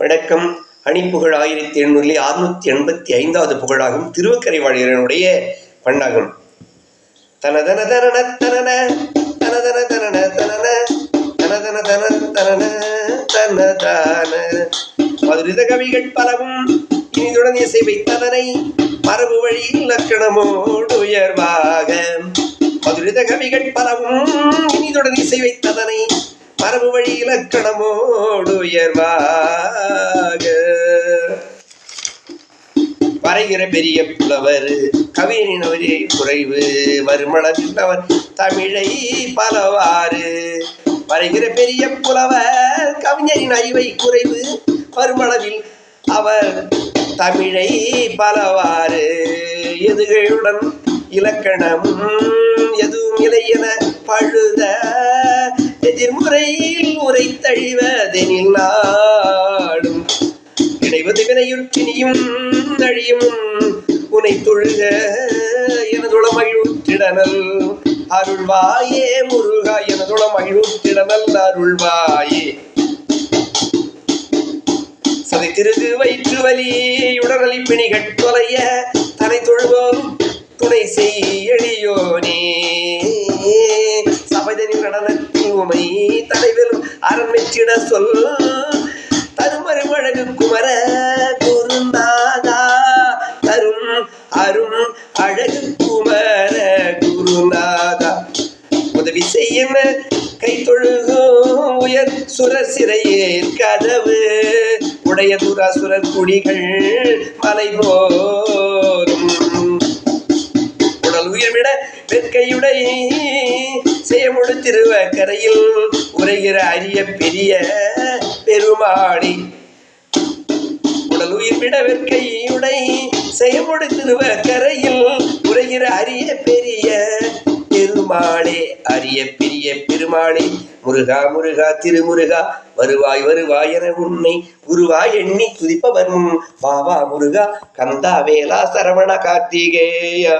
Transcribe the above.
வணக்கம். அணிப்புகழ் ஆயிரத்தி எண்ணூறில் அறுநூத்தி எண்பத்தி ஐந்தாவது புகழாகும் திருவக்கரை வாழியனுடைய பண்ணாகும் தனதன தனன தனன தனதன தனன தனன தனதன தன தனன தனதான மதுரித கவிகள் பலவும் இனிதுடன் இசை வைத்ததனை மரபு வழி இலக்கணமோடு உயர்வாக. மதுரித கவிகள் பலவும் இனிதுடன் இசை வைத்ததனை மரபு வழி இலக்கணமோடு உயர்வாக. வரைகிற பெரிய புலவர் கவியனின் குறைவு வருமணத்தில் அவர் தமிழை பலவாறு. வரைகிற பெரிய புலவர் கவிஞரின் அறிவை குறைவு வருமளவில் அவர் தமிழை பலவாறு. எதுகளுடன் இலக்கணமும் எதிர்முறையில் உரை தழிவதெனில் நாடும். இணைவது வினையுற்றினியும் அழியும் உனை தொழுக எனதுளம் மகிழ்வுற்றிடனல் அருள்வாயே முருகா எனதுளம் மகிழ்வுற்றிடனல் அருள்வாயே. சதை திருகு வயிற்று வலி உடலி பிணிகள் தொலைய தலை தொழுவோம் துணை செய் எளியோனே. சபதனின் நடனத்தில் உமை தலைவர் அரண்மைச்சிட சொல் தருமரும் அழகு குமர குருநாதா. தரும் அரும் அழகு குமர குருநாதா. உதவி செய்யும் கை தொழுகும் உயர் சுர சிறையே கதவு. உடைய துராசுரர் குடிகள் மலை போ வெற்கையுடை சேமுடு திருவக்கரையில் உரைகிற அரிய பெரிய பெருமாடி. உடல் உயிர் விடவற்கையுடை செய்யமுடு திருவக்கரையில் உரைகிற அரிய பெரிய பெருமாளே. அரிய பெரிய பெருமாளே முருகா முருகா திருமுருகா வருவாய் வருவாய் என உன்னை உருவாய் எண்ணி துதிப்பவன் பாவா முருகா கந்தா வேலா சரவண கார்த்திகேயா.